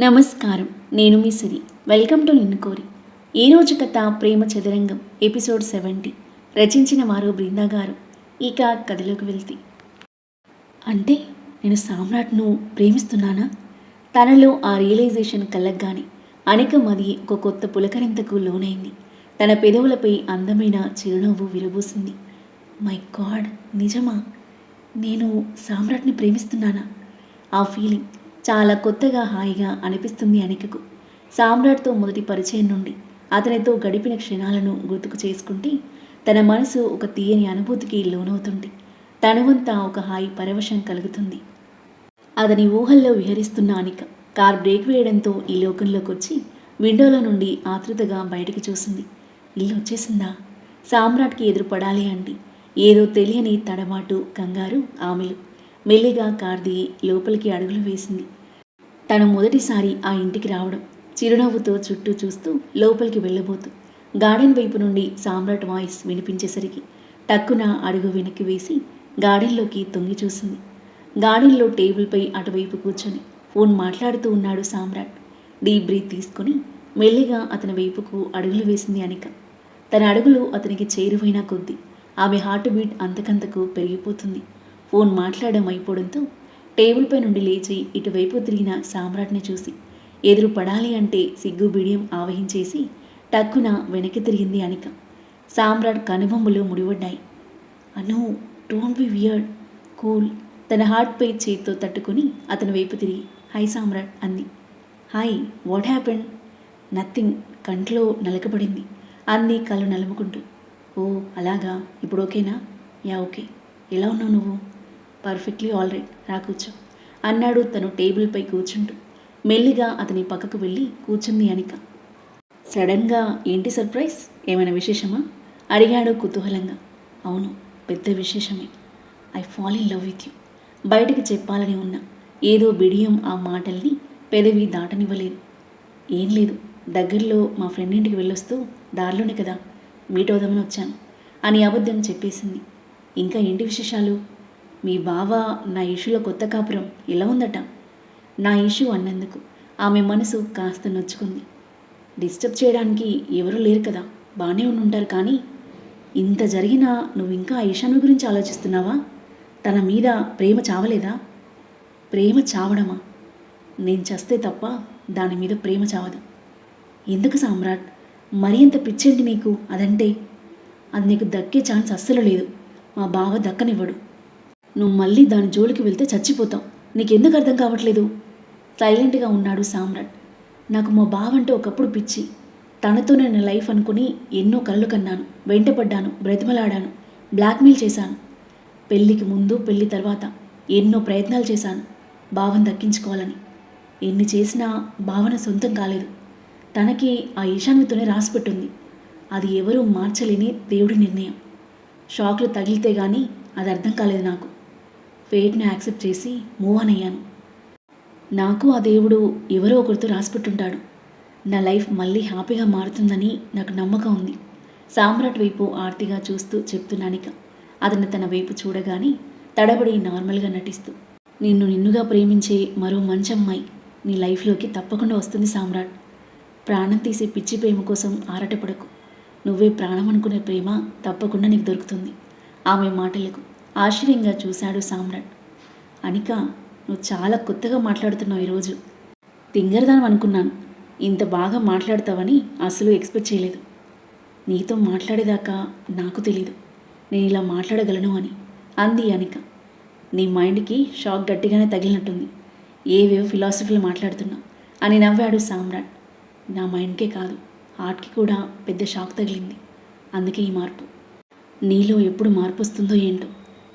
నమస్కారం. నేను మీ సిరి welcome to నిన్ను కోరి ఈరోజు కథ ప్రేమ చదరంగం ఎపిసోడ్ సెవెంటీ. రచించిన వారు బృందా గారు. ఇక కథలోకి వెళ్తే. అంటే నేను సామ్రాట్ను ప్రేమిస్తున్నానా? తనలో ఆ రియలైజేషన్ కలగ్గానే అనేక మది ఒక కొత్త పులకరింతకు లోనైంది. తన పెదవులపై అందమైన చిరునవ్వు విరబూసింది. మై గాడ్ నిజమా? నేను సామ్రాట్ని ప్రేమిస్తున్నానా? ఆ ఫీలింగ్ చాలా కొత్తగా హాయిగా అనిపిస్తుంది అనికకు. సామ్రాట్తో మొదటి పరిచయం నుండి అతనితో గడిపిన క్షణాలను గుర్తుకు చేసుకుంటే తన మనసు ఒక తీయని అనుభూతికి లోనవుతుంది. తనువంతా ఒక హాయి పరవశం కలుగుతుంది. అతని ఊహల్లో విహరిస్తున్న అనిక కార్ బ్రేక్ వేయడంతో ఈ లోకంలోకి వచ్చి విండోలో నుండి ఆతృతగా బయటికి చూసింది. ఇల్లు వచ్చేసిందా? సామ్రాట్కి ఎదురుపడాలి అండి ఏదో తెలియని తడబాటు కంగారు ఆమెలు. మెల్లిగా కార్ దిగి లోపలికి అడుగులు వేసింది. తను మొదటిసారి ఆ ఇంటికి రావడం చిరునవ్వుతో చుట్టూ చూస్తూ లోపలికి వెళ్ళబోతూ గార్డెన్ వైపు నుండి సామ్రాట్ వాయిస్ వినిపించేసరికి టక్కున అడుగు వెనక్కి వేసి గార్డెన్లోకి తొంగి చూసింది. గార్డెన్లో టేబుల్పై అటువైపు కూర్చొని ఫోన్ మాట్లాడుతూ ఉన్నాడు సామ్రాట్. డీప్ బ్రీత్ తీసుకుని మెల్లిగా అతని వైపుకు అడుగులు వేసింది అనిక. తన అడుగులు అతనికి చేరువైన కొద్దీ ఆమె హార్ట్ బీట్ అంతకంతకు పెరిగిపోతుంది. ఫోన్ మాట్లాడడం అయిపోవడంతో టేబుల్పై నుండి లేచి ఇటువైపు తిరిగిన సామ్రాట్ని చూసి ఎదురు పడాలి అంటే సిగ్గు బిడియం ఆవహించేసి టక్కున వెనక్కి తిరిగింది అనిక. సామ్రాట్ కనుబొమ్మలు ముడిపడ్డాయి. Anu don't be weird cool తన హార్ట్పై చేత్తో తట్టుకుని అతని వైపు తిరిగి హాయ్ సామ్రాట్ అంది. హాయ్ వాట్ హ్యాపెండ్ నథింగ్ కంట్లో నలకబడింది అంది కళ్ళు నలుముకుంటూ. ఓ అలాగా? ఇప్పుడు ఓకేనా? Yeah okay. ఎలా ఉన్నావు నువ్వు? పర్ఫెక్ట్లీ ఆల్ రైట్ రా కూర్చో. అన్నాడు తను టేబుల్పై కూర్చుంటూ. మెల్లిగా అతని పక్కకు వెళ్ళి కూర్చుంది అనిక. సడన్గా ఏంటి సర్ప్రైజ్? ఏమైనా విశేషమా? అడిగాడు కుతూహలంగా. అవును పెద్ద విశేషమే. I fall in love with you బయటికి చెప్పాలని ఉన్నా ఏదో బిడియం ఆ మాటల్ని పెదవి దాటనివ్వలేదు. ఏం లేదు దగ్గరలో మా ఫ్రెండ్ ఇంటికి వెళ్ళొస్తూ దారిలోనే కదా మీట్ అవుదామని వచ్చాను అని అబద్ధం చెప్పేసింది. ఇంకా ఏంటి విశేషాలు? మీ బావ నా ఇష్యూలో కొత్త కాపురం ఇలా ఉందట. నా ఇష్యూ అన్నందుకు ఆమె మనసు కాస్త నొచ్చుకుంది. డిస్టర్బ్ చేయడానికి ఎవరు లేరు కదా బాగానే ఉండి ఉంటారు కానీ ఇంత జరిగినా నువ్వు ఇంకా ఆ గురించి ఆలోచిస్తున్నావా? తన మీద ప్రేమ చావలేదా? ప్రేమ చావడమా? నేను చస్తే తప్ప దాని మీద ప్రేమ చావదు. ఎందుకు సామ్రాట్? మరీ అంత పిచ్చేంటి నీకు అదంటే అది నీకు దక్కే ఛాన్స్ అస్సలు లేదు. మా బావ దక్కనివ్వడు. నువ్వు మళ్ళీ దాని జోలికి వెళ్తే చచ్చిపోతావు. నీకెందుకు అర్థం కావట్లేదు? సైలెంట్గా ఉన్నాడు సామ్రాట్. నాకు మా బావ అంటే ఒకప్పుడు పిచ్చి. తనతో నేను లైఫ్ అనుకుని ఎన్నో కళ్ళు కన్నాను వెంటపడ్డాను బ్రతిమలాడాను బ్లాక్మెయిల్ చేశాను. పెళ్ళికి ముందు పెళ్ళి తర్వాత ఎన్నో ప్రయత్నాలు చేశాను భావం దక్కించుకోవాలని. ఎన్ని చేసినా భావన సొంతం కాలేదు. తనకి ఆ ఈశాన్యతోనే రాసిపెట్టుంది అది ఎవరూ మార్చలేని దేవుడి నిర్ణయం. షాక్లు తగిలితే కానీ అది అర్థం కాలేదు నాకు. ఫేట్ని యాక్సెప్ట్ చేసి మూవ్ ఆన్ అయ్యాను. నాకు ఆ దేవుడు ఎవరో ఒకరితో రాసిపెట్టుంటాడు. నా లైఫ్ మళ్ళీ హ్యాపీగా మారుతుందని నాకు నమ్మకం ఉంది. సామ్రాట్ వైపు ఆర్తిగా చూస్తూ చెప్తున్నానిక అతను తన వైపు చూడగానే తడబడి నార్మల్గా నటిస్తూ నిన్ను నిన్నుగా ప్రేమించే మరో మంచి అమ్మాయి నీ లైఫ్లోకి తప్పకుండా వస్తుంది సామ్రాట్. ప్రాణం తీసే పిచ్చి ప్రేమ కోసం ఆరాటపడకు. నువ్వే ప్రాణం అనుకునే ప్రేమ తప్పకుండా నీకు దొరుకుతుంది. ఆమె మాటలకు ఆశ్చర్యంగా చూశాడు సామ్రాట్. అనిక నువ్వు చాలా కొత్తగా మాట్లాడుతున్నావు ఈరోజు. తింగరదానం అనుకున్నాను. ఇంత బాగా మాట్లాడతావని అసలు ఎక్స్పెక్ట్ చేయలేదు. నీతో మాట్లాడేదాకా నాకు తెలీదు. నేను ఇలా మాట్లాడగలను అని అంది అనిక. నీ మైండ్కి షాక్ గట్టిగానే తగిలినట్టుంది. ఏవేవో ఫిలాసఫీలు మాట్లాడుతున్నా అని నవ్వాడు సామ్రాట్. నా మైండ్కే కాదు హార్ట్కి కూడా పెద్ద షాక్ తగిలింది. అందుకే ఈ మార్పు. నీలో ఎప్పుడు మార్పు వస్తుందో ఏంటో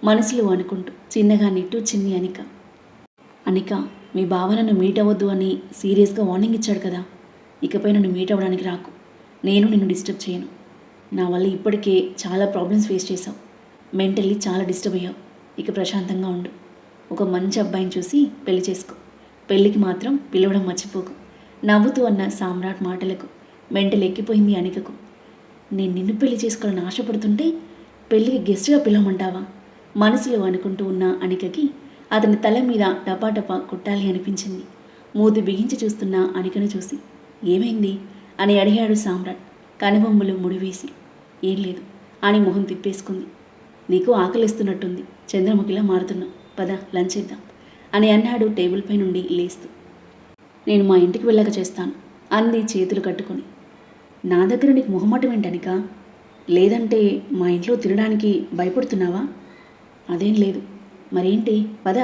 మనసులో అనుకుంటూ చిన్నగా నిట్టు చిన్ని అనిక. అనిక మీ బావ నన్ను మీట్ అవ్వద్దు అని సీరియస్గా వార్నింగ్ ఇచ్చాడు కదా. ఇకపై నన్ను మీట్ అవ్వడానికి రాకు. నేను నిన్ను డిస్టర్బ్ చేయను. నా వల్ల ఇప్పటికే చాలా ప్రాబ్లమ్స్ ఫేస్ చేశావు. మెంటల్లీ చాలా డిస్టర్బ్ అయ్యావు. ఇక ప్రశాంతంగా ఉండు. ఒక మంచి అబ్బాయిని చూసి పెళ్ళి చేసుకో. పెళ్ళికి మాత్రం పిలవడం మర్చిపోకు. నవ్వుతూ అన్న సామ్రాట్ మాటలకు మెంటల్ ఎక్కిపోయింది అనికకు. నేను నిన్ను పెళ్ళి చేసుకోవాలని ఆశపడుతుంటే పెళ్ళికి గెస్ట్గా పిలవమంటావా? మనసులో అనుకుంటూ ఉన్న అనికకి అతని తల మీద టపాటపా కొట్టాలి అనిపించింది. మూతి బిగించి చూస్తున్న అనికను చూసి ఏమైంది? అని అడిగాడు సామ్రాట్ కనుబొమ్మలు ముడివేసి. ఏం లేదు అని మొహం తిప్పేసుకుంది. నీకు ఆకలిస్తున్నట్టుంది చంద్రముఖిలా మారుతున్నావు. పద లంచ్ చేద్దాం అని అన్నాడు టేబుల్పై నుండి లేస్తూ. నేను మా ఇంటికి వెళ్ళక చేస్తాను అంది చేతులు కట్టుకొని. నా దగ్గర నీకు మొహమాటం ఏంటనిక? లేదంటే మా ఇంట్లో తినడానికి భయపడుతున్నావా? అదేం లేదు. మరేంటి? పద.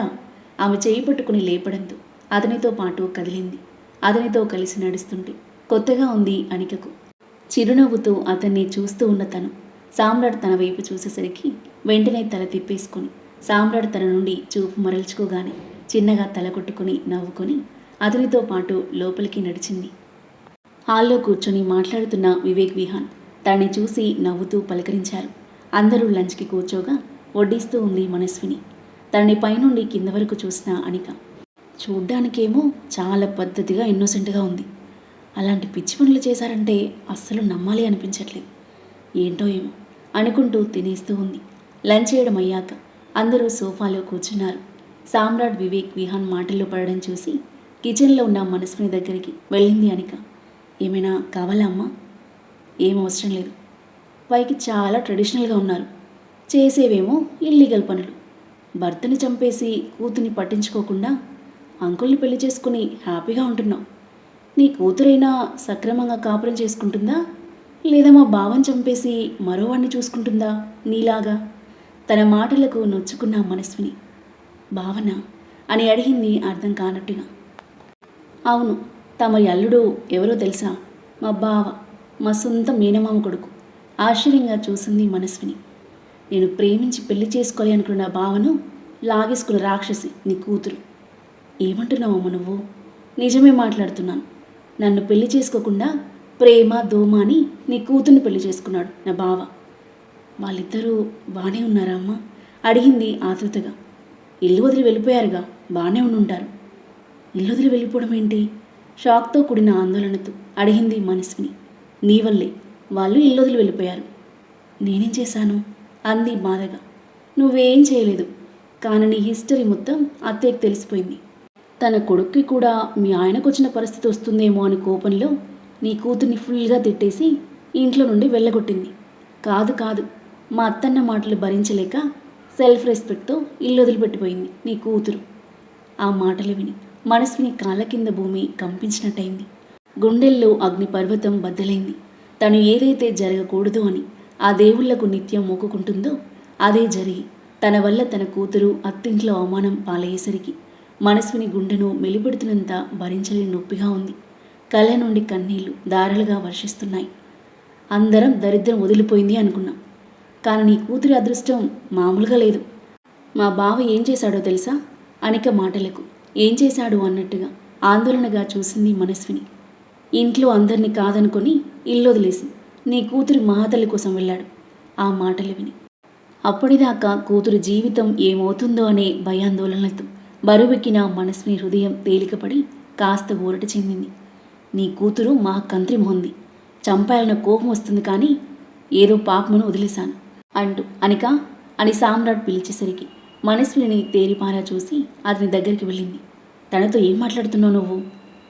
ఆమె చేయి పట్టుకుని లేపడంతో అతనితో పాటు కదిలింది. అతనితో కలిసి నడుస్తుంటే కొత్తగా ఉంది అనికకు. చిరునవ్వుతూ అతన్ని చూస్తూ ఉన్న తను సామ్రాట్ తన వైపు చూసేసరికి వెంటనే తల తిప్పేసుకొని సామ్రాట్ తన నుండి చూపు మరల్చుకోగానే చిన్నగా తల కొట్టుకుని నవ్వుకొని అతనితో పాటు లోపలికి నడిచింది. హాల్లో కూర్చొని మాట్లాడుతున్న వివేక్ విహాన్ తనని చూసి నవ్వుతూ పలకరించారు. అందరూ లంచ్కి కూర్చోగా వడ్డిస్తూ ఉంది మనస్విని. తనని పైనుండి కింద వరకు చూసిన అనిక చూడ్డానికేమో చాలా పద్ధతిగా ఇన్నోసెంట్గా ఉంది. అలాంటి పిచ్చి పనులు చేశారంటే అస్సలు నమ్మాలి అనిపించట్లేదు. ఏంటో ఏమో అనుకుంటూ తినేస్తూ ఉంది. లంచ్ చేయడం అయ్యాక అందరూ సోఫాలో కూర్చున్నారు. సామ్రాట్ వివేక్ విహాన్ మాటల్లో పడడం చూసి కిచెన్లో ఉన్న మనస్విని దగ్గరికి వెళ్ళింది అనిక. ఏమైనా కావాలా అమ్మా? ఏం అవసరం లేదు. పైకి చాలా ట్రెడిషనల్గా ఉన్నారు. చేసేవేమో ఇల్లీగల్ పనులు. భర్తని చంపేసి కూతుని పట్టించుకోకుండా అంకుల్ని పెళ్ళి చేసుకుని హ్యాపీగా ఉంటున్నావు నీ కూతురైనా సక్రమంగా కాపురం చేసుకుంటుందా? లేదా మా బావని చంపేసి మరోవాడిని చూసుకుంటుందా నీలాగా? తన మాటలకు నొచ్చుకున్న మనస్విని. భావన అని అడిగింది అర్థం కానట్టుగా. అవును తమ అల్లుడు ఎవరో తెలుసా? మా బావ మా సొంత మేనమామ కొడుకు. ఆశ్చర్యంగా చూసింది మనస్విని. నేను ప్రేమించి పెళ్ళి చేసుకోవాలి అనుకున్న బావను లాగేసుకున్న రాక్షసి నీ కూతురు. ఏమంటున్నావమ్మ నువ్వు? నిజమే మాట్లాడుతున్నాను. నన్ను పెళ్ళి చేసుకోకుండా ప్రేమ దోమ అని నీ కూతుర్ని పెళ్ళి చేసుకున్నాడు నా బావ. వాళ్ళిద్దరూ బాగానే ఉన్నారా అమ్మ? అడిగింది ఆతృతగా ఇల్లు వదిలి వెళ్ళిపోయారుగా బాగానే ఉండుంటారు. ఇల్లు వదిలి వెళ్ళిపోవడం ఏంటి? షాక్తో కూడిన ఆందోళనతో అడిగింది మనస్విని. నీ వల్లే వాళ్ళు ఇల్లు వదిలి వెళ్ళిపోయారు. నేనేం చేశాను? అంది బాధగా. నువ్వేం చేయలేదు. కానీ నీ హిస్టరీ మొత్తం అత్తయ్యకి తెలిసిపోయింది. తన కొడుక్కి కూడా మీ ఆయనకు వచ్చిన పరిస్థితి వస్తుందేమో అని కోపంలో నీ కూతుర్ని ఫుల్గా తిట్టేసి ఇంట్లో నుండి వెళ్ళగొట్టింది. కాదు కాదు. మా అత్తన్న మాటలు భరించలేక సెల్ఫ్ రెస్పెక్ట్తో ఇల్లు వదిలిపెట్టిపోయింది నీ కూతురు. ఆ మాటలు విని మనసుని కాళ్ళ కింద భూమి కంపించినట్టయింది. గుండెల్లో అగ్ని పర్వతం బద్దలైంది. తను ఏదైతే జరగకూడదు అని ఆ దేవుళ్ళకు నిత్యం మొక్కుకుంటుందో అదే జరిగి తన వల్ల తన కూతురు అత్తింట్లో అవమానం పాలయ్యేసరికి మనస్విని గుండెను మెలిపెడుతున్నంత భరించలేని నొప్పిగా ఉంది. కళ్ళ నుండి కన్నీళ్ళు దారలుగా వర్షిస్తున్నాయి. అందరం దరిద్రం వదిలిపోయింది అనుకున్నాం. కానీ నీ కూతురి అదృష్టం మామూలుగా లేదు. మా బావ ఏం చేశాడో తెలుసా? అనిక మాటలకు. ఏం చేశాడు అన్నట్టుగా ఆందోళనగా చూసింది మనస్విని. ఇంట్లో అందరినీ కాదనుకొని ఇల్లు వదిలేసి నీ కూతురి మహాతల్లి కోసం వెళ్ళాడు. ఆ మాటలు విని. అప్పటిదాకా కూతురు జీవితం ఏమవుతుందో అనే భయాందోళనలతో బరువెక్కిన మనసుని హృదయం తేలికపడి కాస్త ఊరట చెందింది. నీ కూతురు మా కంత్రి మొంది చంపాలన్న కోపం వస్తుంది కానీ ఏదో పాపమును వదిలేశాను అంటూ అనిక అని సామ్రాట్ పిలిచేసరికి మనస్విని తేరిపారా చూసి అతని దగ్గరికి వెళ్ళింది. తనతో ఏం మాట్లాడుతున్నావు నువ్వు?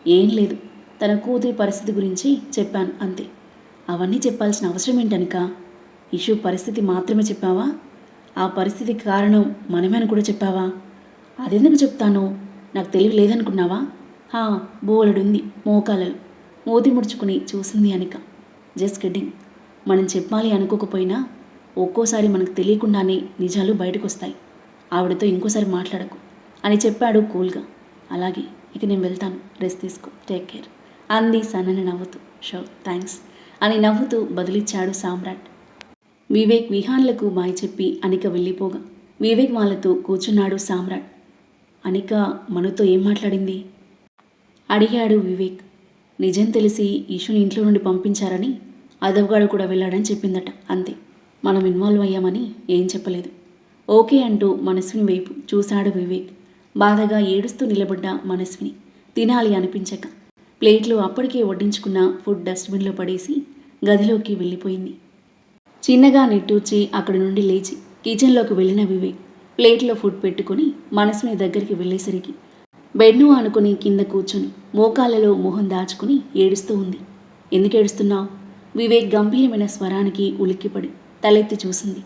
ఏం లేదు. తన కూతురి పరిస్థితి గురించి చెప్పాను అంతే. అవన్నీ చెప్పాల్సిన అవసరం ఏంటనుక? ఇష్యూ పరిస్థితి మాత్రమే చెప్పావా? ఆ పరిస్థితికి కారణం మనమే అని కూడా చెప్పావా? అదెందుకు చెప్తాను నాకు తెలివి లేదనుకున్నావా? హా బోలెడుంది మోకాలలు. మోతి ముడుచుకుని చూసింది అనిక. Just kidding. మనం చెప్పాలి అనుకోకపోయినా ఒక్కోసారి మనకు తెలియకుండానే నిజాలు బయటకు వస్తాయి ఆవిడతో ఇంకోసారి మాట్లాడకు. అని చెప్పాడు కూల్గా. అలాగే ఇక నేను వెళ్తాను. రెస్ట్ తీసుకో. Take care. అంది సన్నని నవ్వుతూ. So thanks. అని నవ్వుతూ బదులిచ్చాడు సామ్రాట్. వివేక్ విహాన్లకు బాయ్ చెప్పి అనిక వెళ్ళిపోగా. వివేక్ వాళ్ళతో కూర్చున్నాడు సామ్రాట్. అనిక మనతో ఏం మాట్లాడింది? అడిగాడు వివేక్. నిజం తెలిసి ఈశుని ఇంట్లో నుండి పంపించారని అదవగాడు కూడా వెళ్ళాడని చెప్పిందట అంతే. మనం ఇన్వాల్వ్ అయ్యామని ఏం చెప్పలేదు. ఓకే అంటూ మనస్విని వైపు చూశాడు వివేక్. బాధగా ఏడుస్తూ నిలబడ్డ మనస్విని తినాలి అనిపించక. ప్లేట్లు అప్పటికే వడ్డించుకున్న ఫుడ్ డస్ట్బిన్లో పడేసి గదిలోకి వెళ్ళిపోయింది. చిన్నగా నిట్టూర్చి అక్కడి నుండి లేచి కిచెన్లోకి వెళ్ళిన వివేక్ ప్లేట్లో ఫుడ్ పెట్టుకుని మనసుని దగ్గరికి వెళ్ళేసరికి బెడ్ను ఆనుకుని కింద కూర్చొని మోకాళ్ళలో మొహం దాచుకుని ఏడుస్తూ ఉంది. ఎందుకు ఏడుస్తున్నావు? వివేక్ గంభీరమైన స్వరానికి ఉలిక్కిపడి తలెత్తి చూసింది.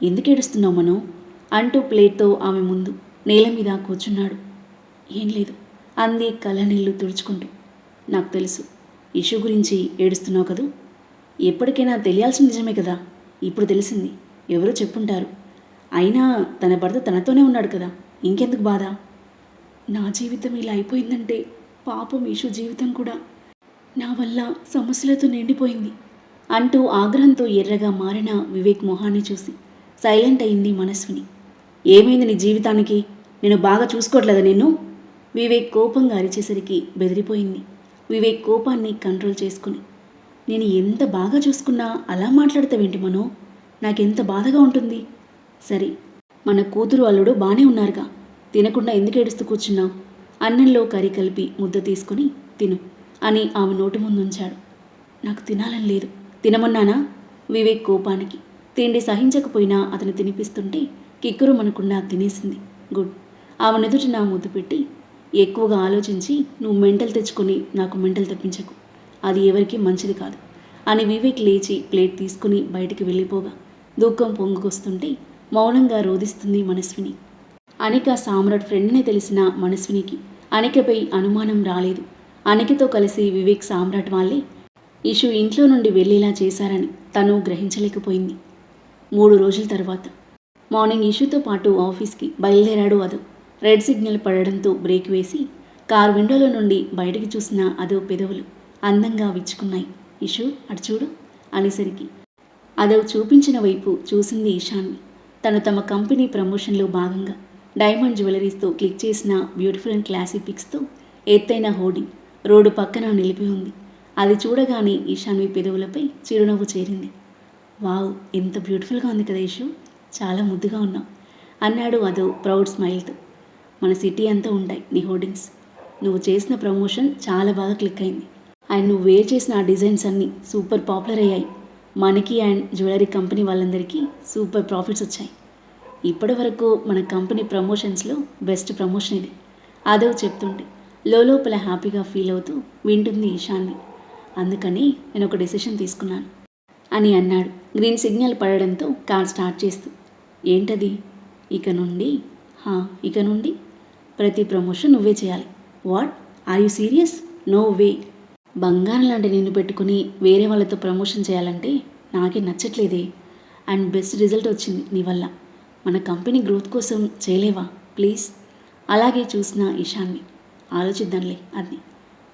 ఎందుకు ఏడుస్తున్నావు అంటూ ప్లేట్తో ఆమె ముందు నేల మీద కూర్చున్నాడు. ఏం లేదు అంది కళ్ళనీళ్ళు తుడుచుకుంటూ. నాకు తెలుసు. ఇష్యూ గురించి ఏడుస్తున్నావు కదూ? ఎప్పటికైనా తెలియాల్సిన నిజమే కదా? ఇప్పుడు తెలిసింది. ఎవరో చెప్పుంటారు. అయినా తన భర్త తనతోనే ఉన్నాడు కదా? ఇంకెందుకు బాధ? నా జీవితం ఇలా అయిపోయిందంటే పాపం ఇషు జీవితం కూడా నా వల్ల సమస్యలతో నిండిపోయింది అంటూ ఆగ్రహంతో ఎర్రగా మారిన వివేక్ మొహాన్ని చూసి సైలెంట్ అయింది మనస్విని. ఏమైంది నీ జీవితానికి? నేను బాగా చూసుకోవట్లేదా నిన్ను? వివేక్ కోపంగా అరిచేసరికి బెదిరిపోయింది. వివేక్ కోపాన్ని కంట్రోల్ చేసుకుని నేను ఎంత బాగా చూసుకున్నా అలా మాట్లాడతావేంటి మనో? నాకెంత బాధగా ఉంటుంది. సరే మన కూతురు అల్లుడు బాగానే ఉన్నారుగా. తినకుండా ఎందుకు ఏడుస్తూ కూర్చున్నావు? అన్నంలో కర్రీ కలిపి ముద్ద తీసుకుని తిను అని ఆమె నోటి ముందుంచాడు. నాకు తినాలని లేదు. తినమన్నానా? వివేక్ కోపానికి. తిండి సహించకపోయినా అతను తినిపిస్తుంటే కిక్కురు మనకుండా తినేసింది. గుడ్. ఆమె నుదుటి నా ముద్దు పెట్టి ఎక్కువగా ఆలోచించి నువ్వు మెంటల్ తెచ్చుకొని నాకు మెంటల్ తెప్పించకు. అది ఎవరికీ మంచిది కాదు. అని వివేక్ లేచి ప్లేట్ తీసుకుని బయటికి వెళ్ళిపోగా దుఃఖం పొంగుకొస్తుంటే మౌనంగా రోధిస్తుంది మనస్విని. అనిక సామ్రాట్ ఫ్రెండ్నే తెలిసిన మనస్వినికి అనికపై అనుమానం రాలేదు. అనికతో కలిసి వివేక్ సామ్రాట్ వాళ్ళే ఇషు ఇంట్లో నుండి వెళ్ళేలా చేశారని తను గ్రహించలేకపోయింది. మూడు రోజుల తర్వాత మార్నింగ్ ఇషుతో పాటు ఆఫీస్కి బయలుదేరాడు అదు. రెడ్ సిగ్నల్ పడడంతో బ్రేక్ వేసి కార్ విండోలో నుండి బయటికి చూసిన అదో పెదవులు అందంగా విచ్చుకున్నాయి. ఇషు అటు చూడు అనేసరికి. అదో చూపించిన వైపు చూసింది ఈశాన్వి తను తమ కంపెనీ ప్రమోషన్లో భాగంగా డైమండ్ జ్యువెలరీస్తో క్లిక్ చేసిన బ్యూటిఫుల్ అండ్ క్లాసిక్ పిక్స్తో ఎత్తైన హోర్డింగ్ రోడ్డు పక్కన నిలిపి ఉంది. అది చూడగానే ఈశాన్వి పెదవులపై చిరునవ్వు చేరింది. వావ్ ఎంత బ్యూటిఫుల్గా ఉంది కదా ఇషు. చాలా ముద్దుగా ఉన్నావు అన్నాడు అదో ప్రౌడ్ స్మైల్తో. మన సిటీ అంతా ఉంటాయి నీ హోర్డింగ్స్. నువ్వు చేసిన ప్రమోషన్ చాలా బాగా క్లిక్ అయింది. అండ్ నువ్వు వేర్ చేసిన ఆ డిజైన్స్ అన్నీ సూపర్ పాపులర్ అయ్యాయి. మనకి అండ్ జ్యువెలరీ కంపెనీ వాళ్ళందరికీ సూపర్ ప్రాఫిట్స్ వచ్చాయి. ఇప్పటి వరకు మన కంపెనీ ప్రమోషన్స్లో బెస్ట్ ప్రమోషన్ ఇది. అదో చెప్తుంటే లోపల హ్యాపీగా ఫీల్ అవుతూ వింటుంది ఈశాన్ని అందుకని నేను ఒక డెసిషన్ తీసుకున్నాను అని అన్నాడు. గ్రీన్ సిగ్నల్ పడడంతో కార్ స్టార్ట్ చేస్తూ. ఏంటది? ఇక నుండి? ఇక నుండి? ప్రతి ప్రమోషన్ నువ్వే చేయాలి. What? Are you serious? No way. బంగారం లాంటి నిన్ను పెట్టుకుని వేరే వాళ్ళతో ప్రమోషన్ చేయాలంటే నాకే నచ్చట్లేదే. అండ్ బెస్ట్ రిజల్ట్ వచ్చింది నీ వల్ల. మన కంపెనీ గ్రోత్ కోసం చేయలేవా? ప్లీజ్. అలాగే చూసిన ఇషాన్ని. ఆలోచిద్దాంలే అది.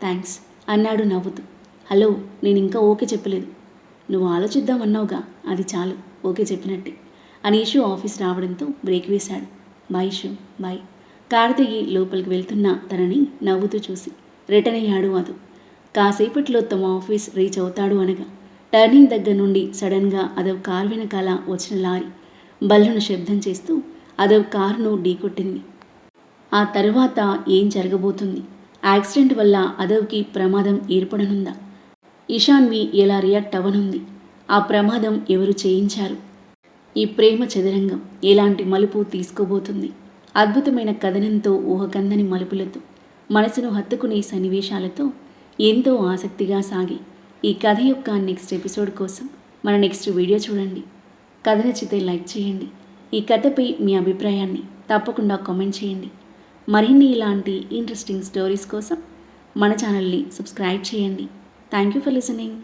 థ్యాంక్స్. అన్నాడు నవ్వుతూ. హలో నేను ఇంకా ఓకే చెప్పలేదు. నువ్వు ఆలోచిద్దామన్నావుగా అది చాలు ఓకే చెప్పినట్టే. అని ఇషు ఆఫీస్ రావడంతో బ్రేక్ వేశాడు. Bye Ishu bye. కారు లోపలికి వెళ్తున్న తనని నవ్వుతూ చూసి రిటర్న్ అయ్యాడు అదు కాసేపట్లో తమ ఆఫీస్ రీచ్ అవుతాడు అనగా టర్నింగ్ దగ్గర నుండి సడన్గా అదవ్ కారు వెనకాల వచ్చిన లారీ బల్లును శబ్దం చేస్తూ అదవ్ కారును ఢీకొట్టింది. ఆ తరువాత ఏం జరగబోతుంది? యాక్సిడెంట్ వల్ల అదవ్కి ప్రమాదం ఏర్పడనుందా? ఇషాన్వి ఎలా రియాక్ట్ అవ్వనుంది ఆ ప్రమాదం ఎవరు చేయించారు? ఈ ప్రేమ చదరంగం ఎలాంటి మలుపు తీసుకోబోతుంది? అద్భుతమైన కథనంతో ఊహకందని మలుపులతో మనసును హత్తుకునే సన్నివేశాలతో ఎంతో ఆసక్తిగా సాగి ఈ కథ యొక్క నెక్స్ట్ ఎపిసోడ్ కోసం మన నెక్స్ట్ వీడియో చూడండి. కథ నచ్చితే లైక్ చేయండి. ఈ కథపై మీ అభిప్రాయాన్ని తప్పకుండా కామెంట్ చేయండి. మరిన్ని ఇలాంటి ఇంట్రెస్టింగ్ స్టోరీస్ కోసం మన ఛానల్ని సబ్స్క్రైబ్ చేయండి. Thank you for listening.